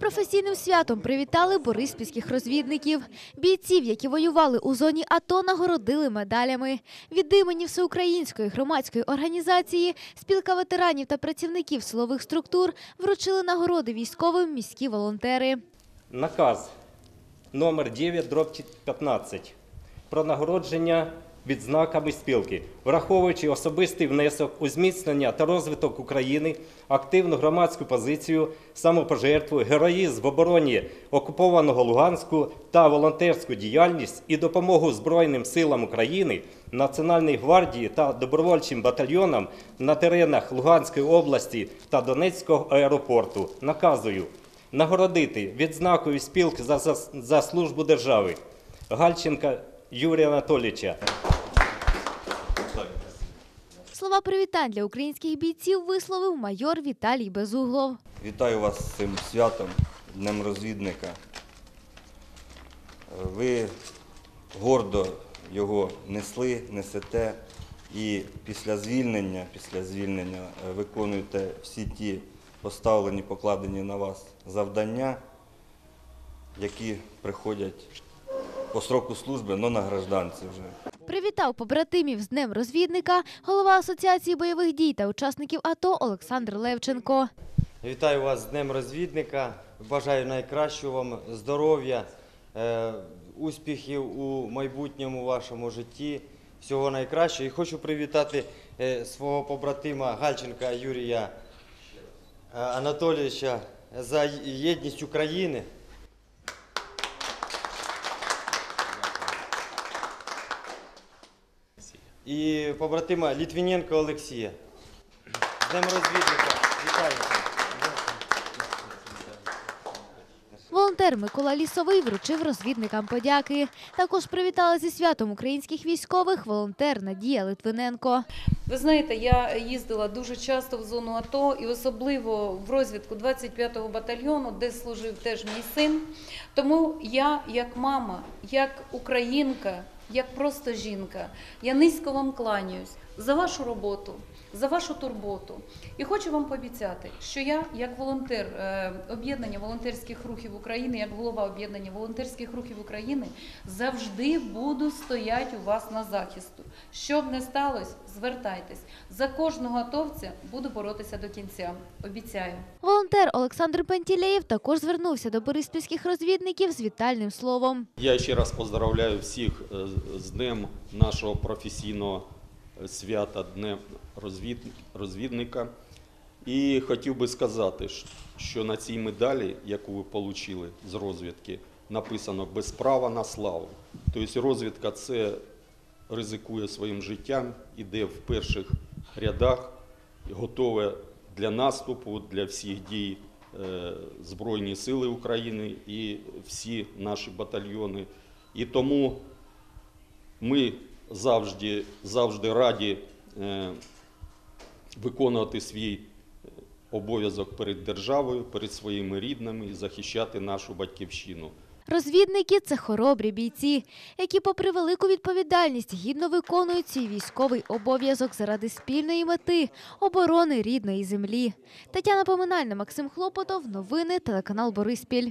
професійним святом привітали бориспільських розвідників. Бійців, які воювали у зоні АТО, нагородили медалями. Від імені всеукраїнської громадської організації спілка ветеранів та працівників силових структур вручили нагороди військовим міські волонтери. Наказ номер 9 дроб 15 про нагородження відзнаками спілки, враховуючи особистий внесок у зміцнення та розвиток України, активну громадську позицію, самопожертву, героїзм в обороні окупованого Луганську та волонтерську діяльність і допомогу Збройним силам України, Національній гвардії та добровольчим батальйонам на теренах Луганської області та Донецького аеропорту. Наказую нагородити відзнакою спілки за, за, за службу держави Гальченка Юрія Анатолійовича. Слова привітань для українських бійців висловив майор Віталій Безуглов. Вітаю вас з цим святом, Днем розвідника. Ви гордо його несли, несете і після звільнення, після звільнення е, виконуєте всі ті поставлені, покладені на вас завдання, які приходять по сроку служби, але на гражданці вже. Привітав побратимів з Днем розвідника голова Асоціації бойових дій та учасників АТО Олександр Левченко. Вітаю вас з Днем розвідника. Бажаю найкращого вам здоров'я, е, успіхів у майбутньому вашому житті. Всього найкращого. І хочу привітати е, свого побратима Гальченка Юрія е, Анатолійовича за єдність України. І побратима Літвіненка Олексія. З Днем розвідника. Вітаю. Волонтер Микола Лісовий вручив розвідникам подяки. Також привітала зі святом українських військових волонтер Надія Литвиненко. Ви знаєте, я їздила дуже часто в зону АТО і особливо в розвідку 25-го батальйону, де служив теж мій син. Тому я, як мама, як українка, як просто жінка, я низько вам кланяюсь за вашу роботу, за вашу турботу. І хочу вам пообіцяти, що я, як волонтер е, об'єднання волонтерських рухів України, як голова об'єднання волонтерських рухів України, завжди буду стояти у вас на захисту. Що б не сталося, звертайтесь. За кожного атовця буду боротися до кінця. Обіцяю. Волонтер Олександр Пентілеєв також звернувся до бориспільських розвідників з вітальним словом. Я ще раз поздравляю всіх е, з днем нашого професійного е, свята, Днем розвідника. І хотів би сказати, що на цій медалі, яку ви отримали з розвідки, написано без права на славу. Тобто розвідка це ризикує своїм життям, іде в перших рядах, готове для наступу, для всіх дій е, Збройні Сили України і всі наші батальйони. І тому ми завжди, завжди раді е, виконувати свій е, обов'язок перед державою, перед своїми рідними і захищати нашу батьківщину. Розвідники це хоробрі бійці, які, попри велику відповідальність, гідно виконують свій військовий обов'язок заради спільної мети оборони рідної землі. Тетяна Поминальна, Максим Хлопотов. Новини телеканал Бориспіль.